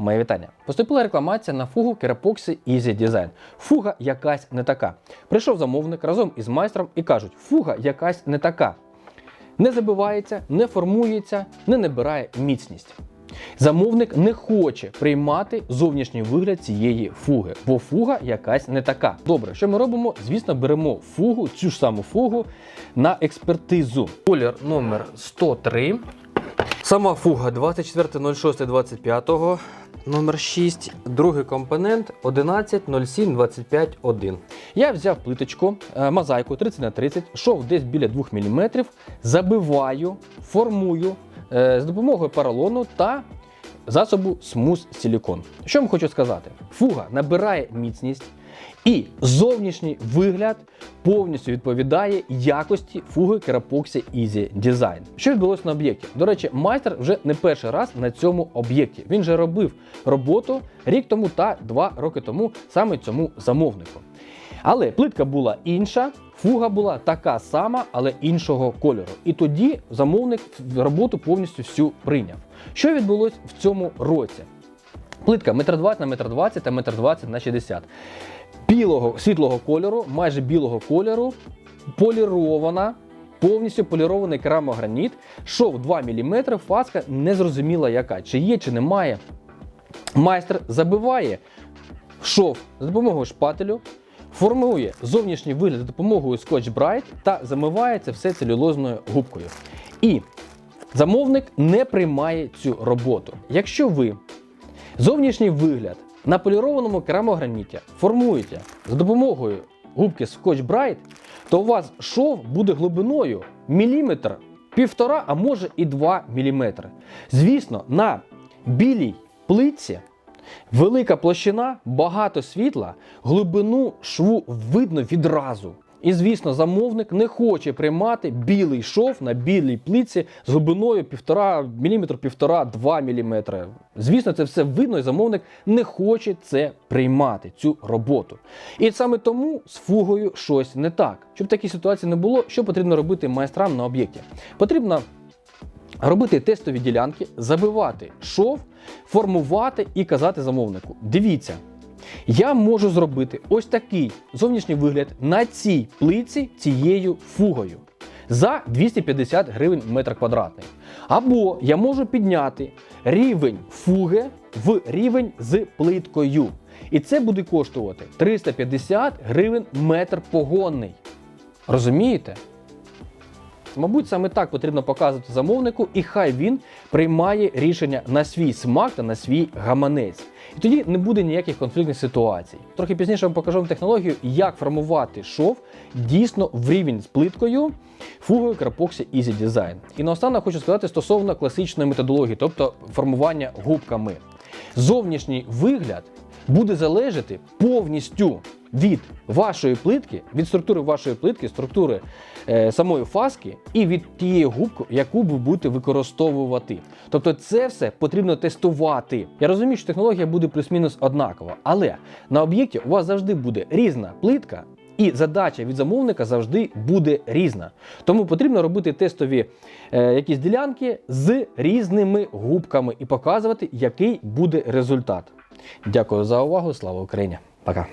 моє вітання. Поступила рекламація на фугу Керапоксі Easy Design. Фуга якась не така. Прийшов замовник разом із майстром і кажуть, фуга якась не така. Не забивається, не формується, не набирає міцність. Замовник не хоче приймати зовнішній вигляд цієї фуги, бо фуга якась не така. Добре, що ми робимо? Звісно, беремо фугу, цю ж саму фугу на експертизу. Колір номер 103. Сама фуга 24.06.25, номер 6, другий компонент 11.07.25.1. Я взяв плиточку, е, мозаїку 30 на 30, шов десь біля 2 мм, забиваю, формую е, з допомогою поролону та засобу смус силікон. Що вам хочу сказати? Фуга набирає міцність. І зовнішній вигляд повністю відповідає якості фуги Керапоксі Easy Design. Що відбулося на об'єкті? До речі, майстер вже не перший раз на цьому об'єкті. Він же робив роботу рік тому та два роки тому саме цьому замовнику. Але плитка була інша, фуга була така сама, але іншого кольору. І тоді замовник роботу повністю всю прийняв. Що відбулося в цьому році? Плитка 1,20 на 1,20 та 1,20 на 60. Білого світлого кольору, майже білого кольору, полірована, повністю полірований керамограніт, шов 2 мм, фаска незрозуміла яка, чи є, чи немає. Майстер забиває шов за допомогою шпателю, формує зовнішній вигляд за допомогою Scotch Brite та замиває це все целюлозною губкою. І замовник не приймає цю роботу. Якщо ви зовнішній вигляд на полірованому керамограніті формуєте за допомогою губки Scotch Brite, то у вас шов буде глибиною міліметр, півтора, а може і 2 міліметри. Звісно, на білій плитці велика площина, багато світла, глибину шву видно відразу. І, звісно, замовник не хоче приймати білий шов на білій плитці з глибиною 1,5 мм, 1,5-2 мм. Звісно, це все видно, і замовник не хоче це приймати, цю роботу. І саме тому з фугою щось не так. Щоб такій ситуації не було, що потрібно робити майстрам на об'єкті? Потрібно робити тестові ділянки, забивати шов, формувати і казати замовнику: дивіться, я можу зробити ось такий зовнішній вигляд на цій плиці цією фугою за 250 гривень метр квадратний. Або я можу підняти рівень фуги в рівень з плиткою. І це буде коштувати 350 гривень метр погонний. Розумієте? Мабуть, саме так потрібно показувати замовнику, і хай він приймає рішення на свій смак та на свій гаманець. І тоді не буде ніяких конфліктних ситуацій. Трохи пізніше вам покажу вам технологію, як формувати шов дійсно в рівень з плиткою фугою Carpoxy Easy Design. І наостанок хочу сказати стосовно класичної методології, тобто формування губками. Зовнішній вигляд буде залежати повністю від вашої плитки, від структури вашої плитки, структури е, самої фаски і від тієї губки, яку ви будете використовувати. Тобто це все потрібно тестувати. Я розумію, що технологія буде плюс-мінус однакова, але на об'єкті у вас завжди буде різна плитка. І задача від замовника завжди буде різна. Тому потрібно робити тестові е, якісь ділянки з різними губками і показувати, який буде результат. Дякую за увагу. Слава Україні! Пока!